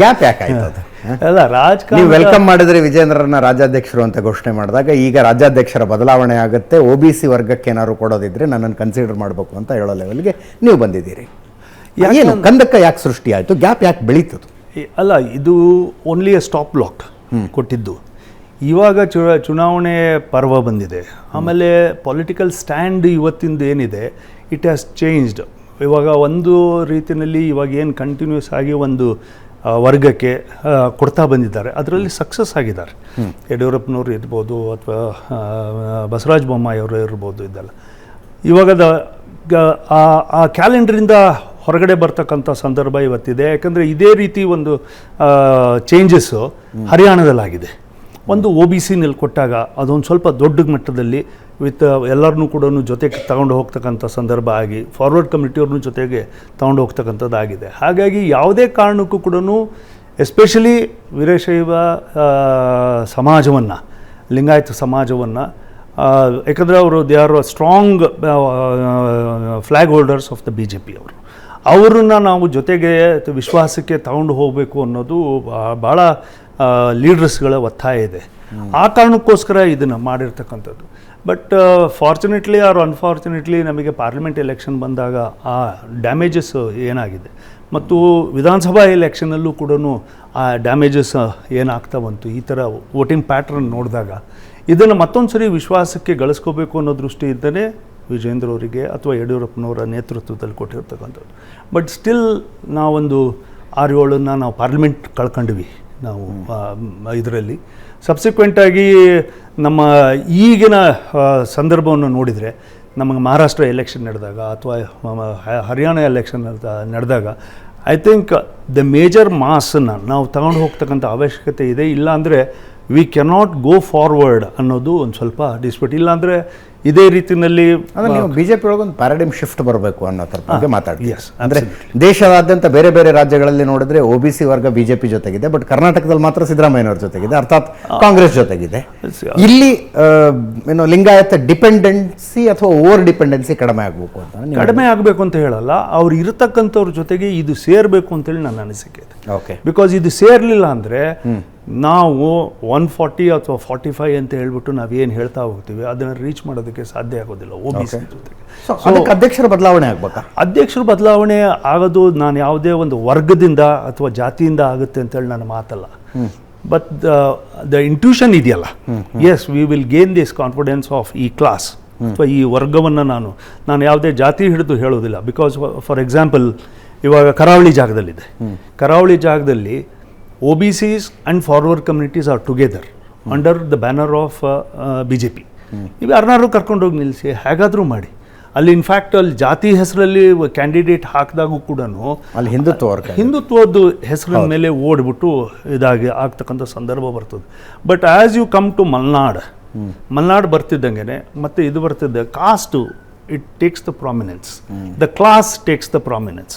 Gap ಯಾಕಾಯ್ತು ಅದು ಅಲ್ಲ ರಾಜಕಾರಣ ನೀವು ವೆಲ್ಕಮ್ ಮಾಡಿದ್ರೆ ವಿಜೇಂದ್ರನ ರಾಜ್ಯಾಧ್ಯಕ್ಷರು ಅಂತ ಘೋಷಣೆ ಮಾಡಿದಾಗ ಈಗ ರಾಜ್ಯಾಧ್ಯಕ್ಷರ ಬದಲಾವಣೆ ಆಗುತ್ತೆ ಒ ಬಿ ಸಿ ವರ್ಗಕ್ಕೆ ಏನಾದ್ರು ಕೊಡೋದಿದ್ರೆ ನನ್ನನ್ನು ಕನ್ಸಿಡರ್ ಮಾಡಬೇಕು ಅಂತ ಹೇಳೋ ಲೆವೆಲ್ಗೆ ನೀವು ಬಂದಿದ್ದೀರಿ. ಏನು ಕಂದಕ್ಕ ಯಾಕೆ ಸೃಷ್ಟಿ ಆಯಿತು ಗ್ಯಾಪ್ ಯಾಕೆ ಬೆಳೀತದು? ಅಲ್ಲ ಇದು ಓನ್ಲಿ ಎ ಸ್ಟಾಪ್ ಲಾಕ್ ಕೊಟ್ಟಿದ್ದು. ಇವಾಗ ಚು ಚುನಾವಣೆ ಪರ್ವ ಬಂದಿದೆ. ಆಮೇಲೆ ಪೊಲಿಟಿಕಲ್ ಸ್ಟ್ಯಾಂಡ್ ಇವತ್ತಿಂದ ಏನಿದೆ ಇಟ್ ಹ್ಯಾಸ್ ಚೇಂಜ್ಡ್ ಇವಾಗ ಒಂದು ರೀತಿಯಲ್ಲಿ ಇವಾಗ ಏನು ಕಂಟಿನ್ಯೂಸ್ ಆಗಿ ಒಂದು ವರ್ಗಕ್ಕೆ ಕೊಡ್ತಾ ಬಂದಿದ್ದಾರೆ. ಅದರಲ್ಲಿ ಸಕ್ಸಸ್ ಆಗಿದ್ದಾರೆ. ಯಡಿಯೂರಪ್ಪನವರು ಇರ್ಬೋದು ಅಥವಾ ಬಸವರಾಜ ಬೊಮ್ಮಾಯಿ ಅವರು ಇರ್ಬೋದು ಇದೆಲ್ಲ. ಇವಾಗದ ಆ ಆ ಕ್ಯಾಲೆಂಡ್ರಿಂದ ಹೊರಗಡೆ ಬರ್ತಕ್ಕಂಥ ಸಂದರ್ಭ ಇವತ್ತಿದೆ. ಯಾಕಂದರೆ ಇದೇ ರೀತಿ ಒಂದು ಚೇಂಜಸ್ಸು ಹರಿಯಾಣದಲ್ಲಾಗಿದೆ. ಒಂದು ಒ ಬಿ ಸಿನಲ್ಲಿ ಕೊಟ್ಟಾಗ ಅದೊಂದು ಸ್ವಲ್ಪ ದೊಡ್ಡ ಮಟ್ಟದಲ್ಲಿ ವಿತ್, ಎಲ್ಲರನ್ನೂ ಕೂಡ ಜೊತೆಗೆ ತಗೊಂಡು ಹೋಗ್ತಕ್ಕಂಥ ಸಂದರ್ಭ ಆಗಿ ಫಾರ್ವರ್ಡ್ ಕಮಿಟಿಯವ್ರನ್ನೂ ಜೊತೆಗೆ ತಗೊಂಡು ಹೋಗ್ತಕ್ಕಂಥದ್ದಾಗಿದೆ. ಹಾಗಾಗಿ ಯಾವುದೇ ಕಾರಣಕ್ಕೂ ಕೂಡ ಎಸ್ಪೆಷಲಿ ವೀರಶೈವ ಸಮಾಜವನ್ನು, ಲಿಂಗಾಯತ ಸಮಾಜವನ್ನು ಯಾಕಂದರೆ ಅವರು they are strong flag holders of the B J P ಅವರು. ಅವರನ್ನು ನಾವು ಜೊತೆಗೆ ವಿಶ್ವಾಸಕ್ಕೆ ತಗೊಂಡು ಹೋಗಬೇಕು ಅನ್ನೋದು ಭಾಳ ಲೀಡರ್ಸ್ಗಳ ಒತ್ತಾಯ ಇದೆ. ಆ ಕಾರಣಕ್ಕೋಸ್ಕರ ಇದನ್ನು ಮಾಡಿರ್ತಕ್ಕಂಥದ್ದು. ಬಟ್ ಫಾರ್ಚುನೇಟ್ಲಿ ಆರ್ ಅನ್ಫಾರ್ಚುನೇಟ್ಲಿ ನಮಗೆ ಪಾರ್ಲಿಮೆಂಟ್ ಎಲೆಕ್ಷನ್ ಬಂದಾಗ ಆ ಡ್ಯಾಮೇಜಸ್ ಏನಾಗಿದೆ. ಮತ್ತು ವಿಧಾನಸಭಾ ಎಲೆಕ್ಷನಲ್ಲೂ ಕೂಡ ಆ ಡ್ಯಾಮೇಜಸ್ ಏನಾಗ್ತಾ ಬಂತು. ಈ ಥರ ವೋಟಿಂಗ್ ಪ್ಯಾಟ್ರನ್ ನೋಡಿದಾಗ. ಇದನ್ನು ಮತ್ತೊಂದು ಸರಿ ವಿಶ್ವಾಸಕ್ಕೆ ಗಳಿಸ್ಕೋಬೇಕು ಅನ್ನೋ ದೃಷ್ಟಿಯಿಂದಲೇ ವಿಜೇಂದ್ರ ಅವರಿಗೆ ಅಥವಾ ಯಡಿಯೂರಪ್ಪನವರ ನೇತೃತ್ವದಲ್ಲಿ ಕೊಟ್ಟಿರ್ತಕ್ಕಂಥದ್ದು. ಬಟ್ ಸ್ಟಿಲ್ ನಾವೊಂದು ಆರು ಏಳನ್ನು ನಾವು ಪಾರ್ಲಿಮೆಂಟ್ ಕಳ್ಕೊಂಡ್ವಿ. ನಾವು ಇದರಲ್ಲಿ. ಸಬ್ಸಿಕ್ವೆಂಟಾಗಿ ನಮ್ಮ ಈಗಿನ ಸಂದರ್ಭವನ್ನು ನೋಡಿದರೆ ನಮಗೆ ಮಹಾರಾಷ್ಟ್ರ ಎಲೆಕ್ಷನ್ ನಡೆದಾಗ ಅಥವಾ ಹರಿಯಾಣ ಎಲೆಕ್ಷನ್ ನಡೆದಾಗ ಐ ಥಿಂಕ್ ದ ಮೇಜರ್ ಮಾಸನ್ನು ನಾವು ತಗೊಂಡು ಹೋಗ್ತಕ್ಕಂಥ ಅವಶ್ಯಕತೆ ಇದೆ. ಇಲ್ಲಾಂದರೆ ವಿ ಕೆನಾಟ್ ಗೋ ಫಾರ್ವರ್ಡ್ ಅನ್ನೋದು ಒಂದು ಸ್ವಲ್ಪ ಡಿಸ್ಪ್ಯೂಟ್ ಇಲ್ಲಾಂದರೆ ಇದೇ ರೀತಿಯಲ್ಲಿ ಬಿ ನೀವು ಬಿಜೆಪಿ ಒಳಗೊಂದು ಪ್ಯಾರಾಡೈಮ್ ಶಿಫ್ಟ್ ಬರಬೇಕು ಅನ್ನೋ ಥರ ಬಗ್ಗೆ ಮಾತಾಡ್ತೀವಿ. ಎಸ್ ಅಂದ್ರೆ ದೇಶದಾದ್ಯಂತ ಬೇರೆ ಬೇರೆ ರಾಜ್ಯಗಳಲ್ಲಿ ನೋಡಿದ್ರೆ ಒ ಬಿ ಸಿ ವರ್ಗ ಬಿಜೆಪಿ ಜೊತೆಗಿದೆ ಬಟ್ ಕರ್ನಾಟಕದಲ್ಲಿ ಮಾತ್ರ ಸಿದ್ದರಾಮಯ್ಯನವ್ರ ಜೊತೆಗಿದೆ ಅರ್ಥಾತ್ ಕಾಂಗ್ರೆಸ್ ಜೊತೆಗಿದೆ. ಇಲ್ಲಿ ಏನು ಲಿಂಗಾಯತ ಡಿಪೆಂಡೆನ್ಸಿ ಅಥವಾ ಓವರ್ ಡಿಪೆಂಡೆನ್ಸಿ ಕಡಿಮೆ ಆಗಬೇಕು ಅಂತ ನೀವು ಕಡಿಮೆ ಆಗಬೇಕು ಅಂತ ಹೇಳಲ್ಲ ಅವ್ರು ಇರತಕ್ಕಂಥವ್ರ ಜೊತೆಗೆ ಇದು ಸೇರಬೇಕು ಅಂತೇಳಿ ನನ್ನ ಅನಿಸಿಕೆ ಇದೆ. ಓಕೆ ಬಿಕಾಸ್ ಇದು ಸೇರಲಿಲ್ಲ ಅಂದರೆ ನಾವು ಒನ್ ಫಾರ್ಟಿ ಅಥವಾ ಫಾರ್ಟಿ ಫೈವ್ ಅಂತ ಹೇಳ್ಬಿಟ್ಟು ನಾವೇನು ಹೇಳ್ತಾ ಹೋಗ್ತೀವಿ ಅದನ್ನು ರೀಚ್ ಮಾಡೋದಕ್ಕೆ ಸಾಧ್ಯ ಆಗೋದಿಲ್ಲ ಒ ಬಿ ಸಿ ಜೊತೆಗೆ. ಅಧ್ಯಕ್ಷರ ಬದಲಾವಣೆ ಆಗ್ಬೇಕಾ? ಅಧ್ಯಕ್ಷರ ಬದಲಾವಣೆ ಆಗೋದು ನಾನು ಯಾವುದೇ ಒಂದು ವರ್ಗದಿಂದ ಅಥವಾ ಜಾತಿಯಿಂದ ಆಗುತ್ತೆ ಅಂತೇಳಿ ನನ್ನ ಮಾತಲ್ಲ. ಬಟ್ ದ ಇಂಟ್ಯೂಷನ್ ಇದೆಯಲ್ಲ? Yes we will gain this confidence of ಈ ಕ್ಲಾಸ್ ಅಥವಾ ಈ ವರ್ಗವನ್ನು ನಾನು ನಾನು ಯಾವುದೇ ಜಾತಿ ಹಿಡಿದು ಹೇಳೋದಿಲ್ಲ ಬಿಕಾಸ್ ಫಾರ್ ಎಕ್ಸಾಂಪಲ್ ಇವಾಗ ಕರಾವಳಿ ಜಾಗದಲ್ಲಿದೆ. ಕರಾವಳಿ ಜಾಗದಲ್ಲಿ ಸಿಸ್ and forward communities are together under the banner of B J P ಇವು ಯಾರನ್ನಾರು ಕರ್ಕೊಂಡೋಗಿ ನಿಲ್ಲಿಸಿ ಹೇಗಾದರೂ ಮಾಡಿ. ಅಲ್ಲಿ ಇನ್ಫ್ಯಾಕ್ಟ್ ಅಲ್ಲಿ ಜಾತಿ ಹೆಸರಲ್ಲಿ ಕ್ಯಾಂಡಿಡೇಟ್ ಹಾಕಿದಾಗೂ ಕೂಡ ಅಲ್ಲಿ ಹಿಂದುತ್ವ ಹಿಂದುತ್ವದ್ದು ಹೆಸರಿನ ಮೇಲೆ ಓಡ್ಬಿಟ್ಟು ಇದಾಗಿ ಆಗ್ತಕ್ಕಂಥ ಸಂದರ್ಭ ಬರ್ತದೆ. But as you come to Malnad Malnad ಬರ್ತಿದ್ದಂಗೆ ಮತ್ತೆ ಇದು ಬರ್ತಿದ್ದೆ caste it takes the prominence the class takes the prominence